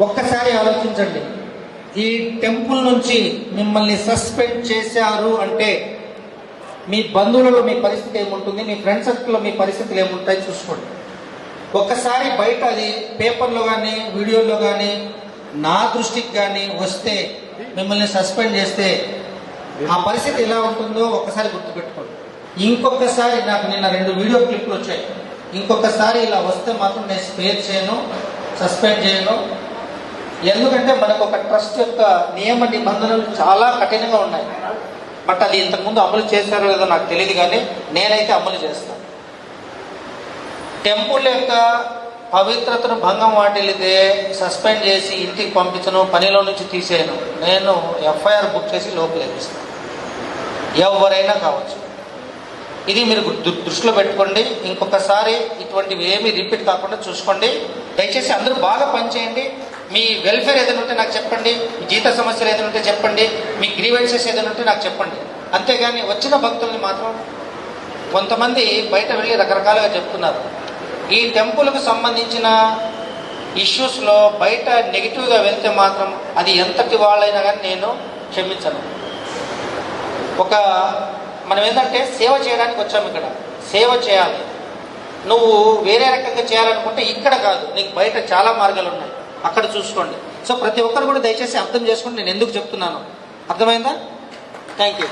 ఒక్కసారి ఆలోచించండి. ఈ టెంపుల్ నుంచి మిమ్మల్ని సస్పెండ్ చేశారు అంటే మీ బంధువులలో మీ పరిస్థితి ఏముంటుంది? మీ ఫ్రెండ్ సర్కిల్లో మీ పరిస్థితులు ఏముంటాయి చూసుకోండి. ఒక్కసారి బయట అది పేపర్లో కానీ వీడియోలో కానీ నా దృష్టికి కానీ వస్తే మిమ్మల్ని సస్పెండ్ చేస్తే ఆ పరిస్థితి ఎలా ఉంటుందో ఒక్కసారి గుర్తుపెట్టుకోండి. ఇంకొకసారి నాకు నిన్న రెండు వీడియో క్లిప్లు వచ్చాయి. ఇంకొకసారి ఇలా వస్తే మాత్రం నేను స్పేర్ చేయను సస్పెండ్ చేయను. ఎందుకంటే మనకు ఒక ట్రస్ట్ యొక్క నియమ నిబంధనలు చాలా కఠినంగా ఉన్నాయి. బట్ అది ఇంతకుముందు అమలు చేశారో లేదో నాకు తెలియదు కానీ నేనైతే అమలు చేస్తాను. టెంపుల్ యొక్క పవిత్రతను భంగం వాటిల్లితే సస్పెండ్ చేసి ఇంటికి పంపించను పనిలో నుంచి తీసేయను. నేను ఎఫ్ఐఆర్ బుక్ చేసి లోపలేపిస్తాను ఎవరైనా కావచ్చు. ఇది మీరు దృష్టిలో పెట్టుకోండి. ఇంకొకసారి ఇటువంటివి ఏమీ రిపీట్ కాకుండా చూసుకోండి. దయచేసి అందరూ బాగా పనిచేయండి. మీ వెల్ఫేర్ ఏదైనా ఉంటే నాకు చెప్పండి మీ జీత సమస్యలు ఏదైనా ఉంటే చెప్పండి మీ గ్రీవెన్సెస్ ఏదైనా ఉంటే నాకు చెప్పండి. అంతేగాని వచ్చిన భక్తుల్ని మాత్రం కొంతమంది బయట వెళ్ళి రకరకాలుగా చెప్తున్నారు. ఈ టెంపుల్కు సంబంధించిన ఇష్యూస్లో బయట నెగిటివ్గా వెళ్తే మాత్రం అది ఎంతటి వాళ్ళైనా కానీ నేను క్షమించను. ఒక మనం ఏంటంటే సేవ చేయడానికి వచ్చాము ఇక్కడ. సేవ చేయాలి. నువ్వు వేరే రకంగా చేయాలనుకుంటే ఇక్కడ కాదు నీకు బయట చాలా మార్గాలు ఉన్నాయి అక్కడ చూసుకోండి. సో ప్రతి ఒక్కరు కూడా దయచేసి అర్థం చేసుకోండి నేను ఎందుకు చెప్తున్నాను. అర్థమైందా? Thank you